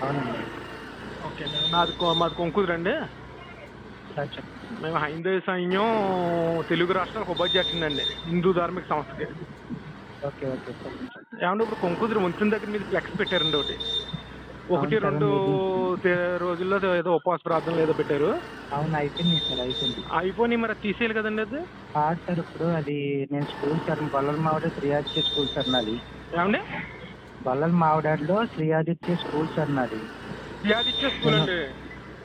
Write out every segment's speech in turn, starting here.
అవునండి. ఓకే నాది మాది కొంకుదురు అండి. సార్ చెప్పండి. మేము హైందవ సైన్యం తెలుగు రాష్ట్రాలకు అండి హిందూ ధార్మిక సంస్థకి. Okay okay sir. ఏమన్నా ఇప్పుడు కొంకుదురు వంతెన దగ్గర మీద ఫ్లెక్స్ పెట్టారండి ఒకటి. ఒకటి రెండు రోజుల్లో ఏదో ఉపవాస ప్రార్థనలు ఏదో పెట్టారు. అవును అయిపోయింది సార్ అయిపోయింది అయిపోయి మరి తీసేయాలి కదండి అది? కాదు సార్ ఇప్పుడు అది నేను స్కూల్ సార్ బొల్లల మావిడ శ్రీయాదిత్య స్కూల్ సార్ నాది. ఏమండి? బొల్లల మావిడాడులో శ్రీయాదిత్య స్కూల్ సార్ నాది ఆదిత్య స్కూల్ అండి?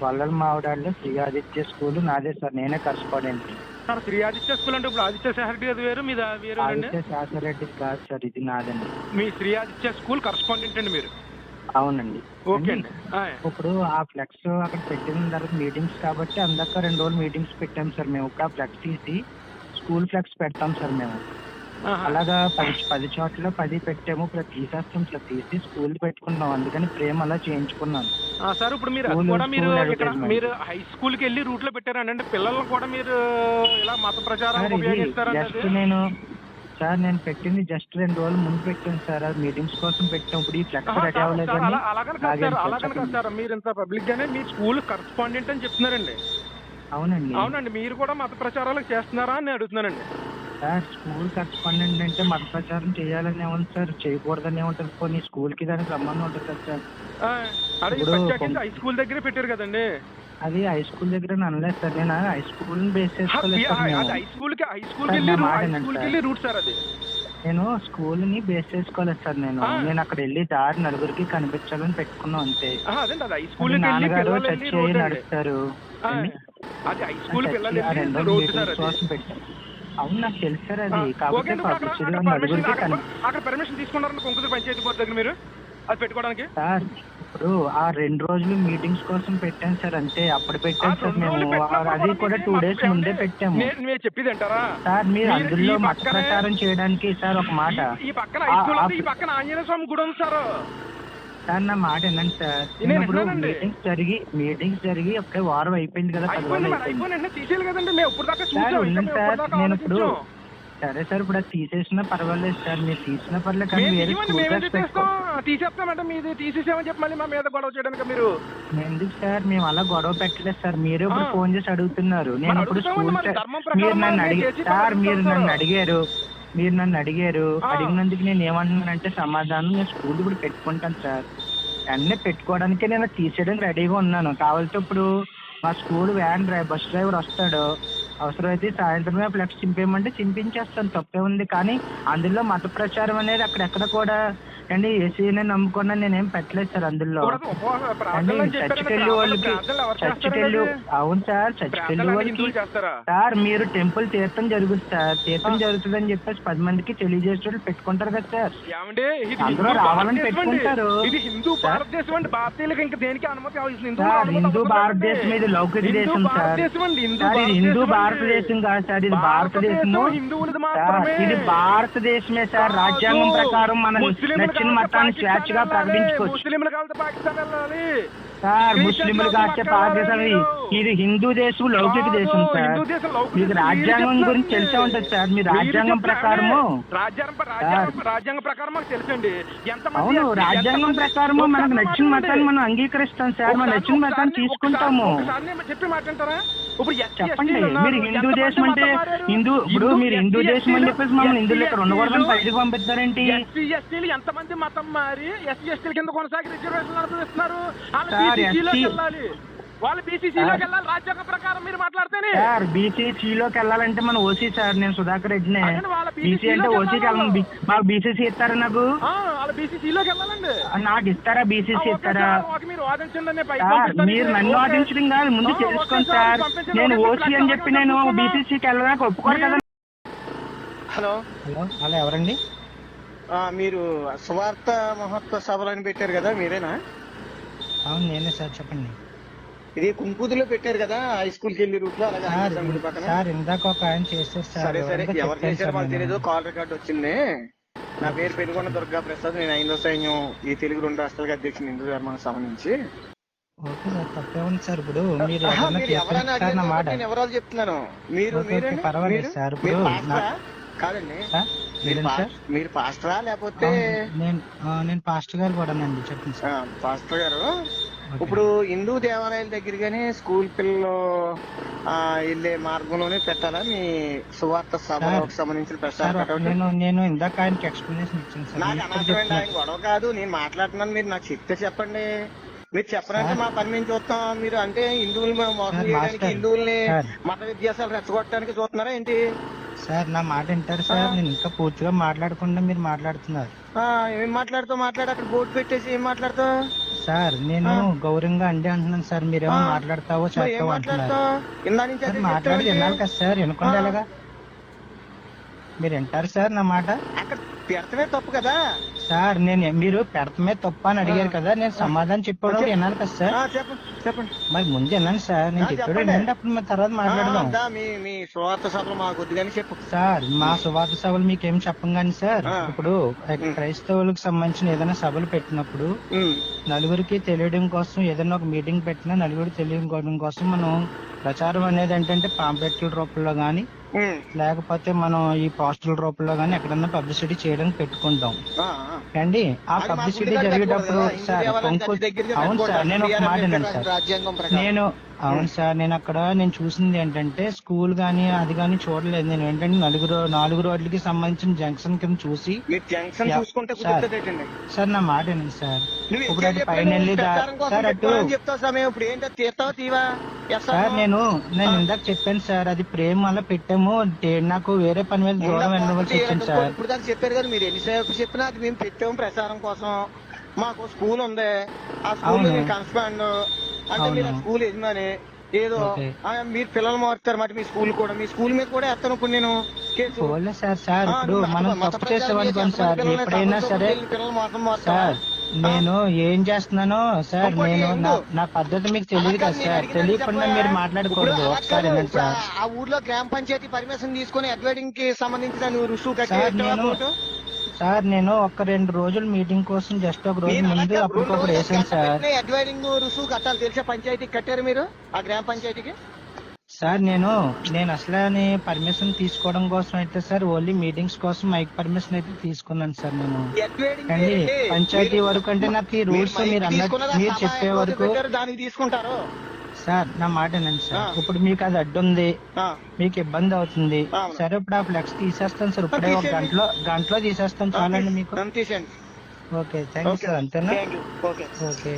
బొల్లల మావిడాడులో శ్రీయాదిత్య స్కూల్ నాదే సార్ నేనే correspondent. Sir Sri Aditya school అంటే ఇప్పుడు ఆదిత్య శాఖరెడ్డి అది వేరు మీద వేరు అండి ఆదిత్య కాదు సార్ ఇది నాదండి. మీ శ్రీ ఆదిత్య స్కూల్ కరస్పాండెంట్ అండి మీరు? అవునండి. ఓకే అండి. ఇప్పుడు ఆ ఫ్లెక్స్ అక్కడ పెట్టిన తర్వాత మీటింగ్స్ కాబట్టి అందాక రెండు రోజులు మీటింగ్స్ పెట్టాం సార్ మేము. ఇప్పుడు ఆ ఫ్లెక్స్ తీసి స్కూల్ ఫ్లెక్స్ పెడతాం సార్ మేము. అలాగా పది పది చోట్ల పది పెట్టాము ఇప్పుడు తీసేస్తాం ఇట్లా తీసి స్కూల్ పెట్టుకున్నాం. అందుకని ప్రేమ అలా చేయించుకున్నాను. ఆ, సార్ ఇప్పుడు మీరు అది స్కూల్- కూడా మీరు స్కూల్ ఇక్కడ. మీరు హై స్కూల్కి వెళ్ళి రూట్లో పెట్టారండి అంటే పిల్లలను కూడా మీరు ఇలా మత ఉపయోగిస్తారండి జస్ట్? నేను సార్ నేను పెట్టింది జస్ట్ రెండు రోజులు ముందు పెట్టాను సార్. అది మీటింగ్స్ కోసం పెట్టాం ఇప్పుడు ఈ ఫ్లెక్స్ రెడీ అవ్వలేదు సార్, అలాగని మీరు ఇంత పబ్లిక్ గానే మీ స్కూల్ కరస్పాండెంట్ అని చెప్తున్నారండి. అవునండి. అవునండి మీరు కూడా మత ప్రచారాలకు చేస్తున్నారా అని అడుగుతున్నానండి. సార్ స్కూల్ కరస్పాండెంట్ అంటే మత ప్రచారం చేయాలని ఏముంది సార్? చేయకూడదని ఏముంటుంది కొన్ని స్కూల్కి దానికి సంబంధం ఉంటుంది కదా సార్ ఈ ఇప్పుడు కొం- హై స్కూల్ దగ్గరే పెట్టారు కదండి. అది హై స్కూల్ దగ్గర నేను అనలేదు సార్. నేను హై స్కూల్ బేస్ చేసుకోలేదు మీ- సార్ అది మేము హై స్కూల్కి హై స్కూల్ సార్, వెళ్ళి నా మాట హై వినండి స్కూల్ సార్. వెళ్ళి రూట్ సార్ అది. నేను స్కూల్ని బేస్ చేసుకోలేదు సార్ నేను. ఆ. నేను అక్కడ వెళ్ళి దారి నలుగురికి కనిపించాలని పెట్టుకున్నాం అంతే. ఆహా, అదేండి అది? హై స్కూల్ అది వెళ్ళి నాన్నగారు పిల్లలు వెళ్ళి చర్చ్ రోడ్ అండి. నడుస్తారు? ఆ, అండి? అది హై స్కూల్ పిల్లలు వెళ్ళి రెండు సార్ అది. కోసం పెట్టారు అవును నాకు తెలుసు సార్ అది. కాకపోతే అక్కడ- పర్మిషన్ తీసుకున్నారండి కొంకుదురు పంచాయతీ బోర్డు దగ్గర మీరు? అది పెట్టుకోవడానికి? సార్ ఇప్పుడు ఆ రెండు రోజులు మీటింగ్స్ కోసం పెట్టాను సార్ అంతే. అప్పుడు పెట్టాను సార్ మేము. అది కూడా టూ డేస్ ముందే? పెట్టాము. మీరు చెప్పేది అంటారా సార్ మీరు అందులో మత ప్రచారం చేయడానికి సార్ ఒక మాట. ఈ- పక్కన ఈ పక్కన ఆంజనేయ స్వామి గుడి ఉంది సార్. సార్ నా మాట వినండి సార్ నేను ఇప్పుడు విన్నానండి. మీటింగ్స్ జరిగి మీటింగ్స్ జరిగి ఒకే వారం అయిపోయింది కదా పది రోజులు మరి అయిపోయింది అయిపోయింది వెంటనే తీసేయాలి కదండి మేము ఇప్పుడు దాకా సార్ చూసాం ఇంకా ఉండండి మేము సార్ నేను ఇప్పుడు ఆలోచించాం. సరే సార్ ఇప్పుడు అది తీసేసినా పర్వాలేదు సార్ మీరు తీసినా పర్లేదు కానీ మేము వేరే తీయమండి స్కూల్ మేము డ్రెస్ ఎందుకు పెట్టుకో తీస్తాం తీసేస్తామంటే మీది తీసేసామని చెప్పి మళ్ళీ మా మీద గొడవ చేయడానికి మీరు ఎందుకు సార్ మేము అలా గొడవ పెట్టలేదు సార్ మీరు ఇప్పుడు ఆ. ఫోన్ చేసి అడుగుతున్నారు నేను మరి ఇప్పుడు అడుగుతామండి, స్కూల్ మరి సార్- ధర్మం ప్రకారం మీరు నన్ను అడిగి చేసి సార్ మీరు పంపిస్తాం నన్ను సార్. అడిగారు మీరు నన్ను అడిగారు. అడిగినందుకు నేను ఏమంటున్నానంటే సమాధానం నేను స్కూల్ ఇప్పుడు పెట్టుకుంటాను సార్. అన్నీ పెట్టుకోవడానికే నేను తీసేయడానికి రెడీగా ఉన్నాను. కావాలంటే ఇప్పుడు మా school van driver bus driver వస్తాడు. అవసరమైతే సాయంత్రమే ఫ్లెక్స్ చింపేయమంటే చింపించేస్తాను. తప్పే ఉంది. కానీ అందులో మత ప్రచారం అనేది అక్కడెక్కడ కూడా అండి ఏసీనే నమ్ముకున్నా నేనేం పెట్టలేదు సార్ అందులో ఇప్పుడు అది ఉపవాస అండి ప్రార్థనలు అని చెప్పారండి. చర్చికి వెళ్ళి వాళ్ళకి ప్రార్థనలు ఎవరు చర్చికి వెళ్ళి? అవును సార్ చర్చికి వెళ్ళి ప్రార్థనలు అన్ని వాళ్ళకి హిందువులు చేస్తారా సార్ మీరు టెంపుల్ తీర్థం జరుగుతుంది సార్ తీర్థం. జరుగుతుందని చెప్పేసి పది మందికి తెలియజేసేటప్పుడు పెట్టుకుంటారు కదా సార్ ఏమండి ఇది అందరూ హిందూ రావాలని భారతదేశం అండి. పెట్టుకుంటారు. ఇది హిందూ సార్. భారతదేశం అండి భారతీయులకు ఇంకా దేనికి అనుమతి అవసరం హిందూ సార్ అనుమతి హిందూ అవసరం భారతదేశం. ఇది లౌకిక హిందూ దేశం సార్ భారతదేశం అండి హిందూ సార్ ఇది హిందూ భారతదేశం. కాదు సార్ ఇది భారతదేశము భారతదేశం హిందువులది సార్ మాత్రమే ఇది భారతదేశమే సార్ కాదు. రాజ్యాంగం ప్రకారం మన ముస్లింలు నచ్చిన కాదు మతాన్ని స్వేచ్ఛగా. ప్రకటించుకోవచ్చు సార్ ముస్లింలు కాస్తే పాకిస్తాన్. ఇది హిందూ దేశం లౌకిక దేశం సార్ మీకు రాజ్యాంగం గురించి. తెలిసే ఉంటుంది సార్ మీ రాజ్యాంగం. ప్రకారము రాజ్యాంగం ప్రకారం మాకు తెలుసండి అవును రాజ్యాంగం ప్రకారము మనకు నచ్చిన. మతాన్ని మనం అంగీకరిస్తాం సార్ మన నచ్చిన మతాన్ని తీసుకుంటాము చెప్పి మాట్లాడతారా ఇప్పుడు చెప్పండి. మీరు హిందూ దేశం అంటే? హిందూ ఇప్పుడు మీరు హిందూ దేశం అని చెప్పేసి మమ్మల్ని హిందువులు ఇక్కడ ఉండకూడదని బయటకు పంపిస్తారేంటి? ఎస్సీ ఎస్టీలు ఎంతమంది మతం మారి? ఎస్సీ ఎస్టీల కింద కొనసాగి రిజర్వేషన్ అనుభవిస్తున్నారు వాళ్ళు బీసీసీలోకి వెళ్ళాలి రాజ్యాంగ ప్రకారం మీరు మాట్లాడితేనే. సార్ బీసీసీలోకి వెళ్ళాలంటే మన ఓసీ సార్ నేను సుధాకర్ రెడ్డినే. బీసీ అంటే ఓసీకి వెళ్ళాలి వెళ్ళను. మాకు బీసీసీ ఇస్తారా నాకు? ఆ, వాళ్ళు బీసీసీలోకి వెళ్ళాలండి నాకు ఇస్తారా? బీసీసీ ఇస్తారా? మీరు నన్ను. వాదించడం కాదు. ముందు తెలుసుకోండి సార్. నేను ఓసీ అని చెప్పి నేను. బీసీసీకి వెళ్ళడానికి ఒప్పుకోరు కదా హలో. హలో హలో ఎవరండి? ఆ, మీరు సువార్త మహోత్సవ సభలు అని పెట్టారు కదా మీరేనా? అవును నేనే సార్ చెప్పండి. ఇది కుంకుదులో పెట్టారు కదా హై స్కూల్కి వెళ్ళి రూట్లో? అలాగే సార్ పక్కన? ఇందాక ఒక ఆయన సార్. సరే ఎవరు చేశారో మాకు. తెలియదు కాల్ రికార్డ్ వచ్చింది. నా పేరు పెనుగొండ దుర్గా ప్రసాద్ నేను ఐదో సైన్యం ఈ తెలుగు రెండు రాష్ట్రాలకు అధ్యక్షుడు హిందూ ధర్మానికి సంబంధించి. ఓకే సార్ తప్పే ఉంది సార్. ఇప్పుడు మీరు మీరు ఎవరాలు చెప్తున్నాను? పర్వాలేదు? సార్. ఇప్పుడు కాదండి? మీరు పాస్టరా లేకపోతే? నేను నేను పాస్టర్ గారు కూడానండి. చెప్పండి సార్. పాస్టర్ గారు. ఇప్పుడు హిందూ దేవాలయాల దగ్గర గానీ స్కూల్ పిల్లలు ఆ, వెళ్ళే మార్గంలోనే పెట్టాలా? మీ సువార్త సభలకు సంబంధించిన ప్రశ్న నేను నేను ఇందాక ఆయనకి ఎక్స్ప్లెనేషన్ ఇచ్చాను సార్. నాకు మీరు ఇప్పుడు అనవసరం ఆయన. గొడవ కాదు. నేను మాట్లాడుతున్నాను. మీరు నాకు చెప్తే చెప్పండి. మీరు సార్. మా పని మేము చూస్తాం. మీరు అంటే హిందువులు మోసం చేయడానికి. హిందువుల్ని. మత విద్యాసాలు రెచ్చగొట్టడానికి చూస్తున్నారా ఏంటి? సార్ నా మాట వింటారు సార్. నేను ఇంకా పూర్తిగా మాట్లాడకుండా మీరు మాట్లాడుతున్నారు. ఏం మాట్లాడుతావు? మాట్లాడు. అక్కడ బోర్డు పెట్టేసి ఏం మాట్లాడతావు? సార్ నేను. గౌరవంగా అండి అంటున్నాను సార్ మీరేమో. మాట్లాడతావో చేస్తావో అంటున్నారు సార్ మాట్లాడి? వినాలి కదా సార్ వినకుండా. ఎలాగా మీరు వింటారు సార్ నా మాట అక్కడ పెడతమే తప్పు కదా సార్ నేను మీరు పెడతమే తప్ప అని అడిగారు కదా నేను సమాధానం చెప్పాడు చెప్పు. వినాలి కదా సార్ చెప్పండి చెప్పండి మరి ముందు విన్నాను సార్ నేను చెప్పాడు. వినండి అప్పుడు మన తర్వాత మాట్లాడదాం మీ మీ సభలు చెప్పు సార్ మా సువార్త సభలు మీకేం చెప్పం కానీ సార్. ఇప్పుడు. క్రైస్తవులకు సంబంధించిన ఏదైనా సభలు పెట్టినప్పుడు నలుగురికి తెలియడం కోసం ఏదైనా ఒక మీటింగ్ పెట్టినా నలుగురు తెలియడం కోసం మనం ప్రచారం అనేది ఏంటంటే పాంప్లెట్ల రూపంలో గానీ ఉమ్, లేకపోతే మనం ఈ పోస్టల్ రూపంలో గానీ ఎక్కడన్నా పబ్లిసిటీ చేయడానికి పెట్టుకుంటాం. అండి ఆ పబ్లిసిటీ జరిగేటప్పుడు సార్ అవును సార్. నేను ఒక మాట సార్ నేను అవును సార్ నేను అక్కడ నేను చూసింది ఏంటంటే స్కూల్ గానీ అది గానీ చూడలేదు నేను ఏంటంటే నలుగురు నాలుగు రోడ్లకి సంబంధించిన జంక్షన్ కింద చూసి మీరు జంక్షన్ యా, చూసుకుంటే సార్. కుదురుతుందండి సార్ నా మాట వినండి సార్ ఇప్పుడు అది? పైన వెళ్ళి సార్ అటు సమయం ఇప్పుడు ఏంటో తీస్తావా తీవా సార్? నేను నేను. ఇందాక చెప్పాను సార్ అది ప్రేమ వల్ల పెట్టాము నాకు వేరే పని మీద దూరం వెళ్ళవలసి వచ్చింది. సార్ ఇప్పుడు దాకా చెప్పారు కదా మీరు ఎన్నిసేపు చెప్పినా అది మేము పెట్టాము ప్రచారం కోసం మాకు స్కూల్ ఉంది ఆ స్కూల్ కన్స్పాండ్ అంటే మీరు. స్కూల్ యజమాని ఏదో మీరు పిల్లలు మారుతారు మాట మీ స్కూల్ కూడా మీ స్కూల్ మీద కూడా ఎత్తాను ఇప్పుడు నేను కేసు సార్ సార్ ఇప్పుడు మనం తప్పు ప్రచారం చేసామనుకోండి చేసి సార్ ఎప్పుడైనా సరే పిల్లలు- మారుతారా? నేను ఏం చేస్తున్నానో సార్ నేను? నా- పద్ధతి మీకు తెలియదు కదా సార్ తెలియకుండా? మీరు మాట్లాడకూడదు ఒకసారి సార్ ఆ ఊర్లో గ్రామ పంచాయతీ పర్మిషన్ తీసుకొని అడ్వైడింగ్కి సంబంధించిన రుసుము కట్టి సార్, నేను- ఒక రెండు రోజులు మీటింగ్ కోసం జస్ట్ ఒక రోజు ముందు అప్పటికప్పుడు వేసాను సార్ అడ్వైడింగ్ కట్టాలి తెలిసే పంచాయతీకి కట్టారు మీరు ఆ గ్రామ పంచాయతీకి సార్ నేను నేను అసలు పర్మిషన్ తీసుకోవడం కోసం అయితే సార్ ఓన్లీ మీటింగ్స్ కోసం మైక్ పర్మిషన్ అయితే తీసుకున్నాను సార్ నేను అండి? పంచాయతీ వరకు అంటే నాకు ఈ రూల్స్ మీరు? మీరు చెప్పే వరకు? దానికి తీసుకుంటారు సార్ నా మాట వినండి సార్. ఇప్పుడు మీకు అది అడ్డు ఉంది ఆ, మీకు ఇబ్బంది అవుతుంది. సరే ఇప్పుడు ఆ ఫ్లెక్స్ తీసేస్తాను సార్. ఇప్పుడే ఒక. గంటలో గంటలో తీసేస్తాను. చాలండి మీకు. Okay thank you sir. అంతేనా? ఓకే.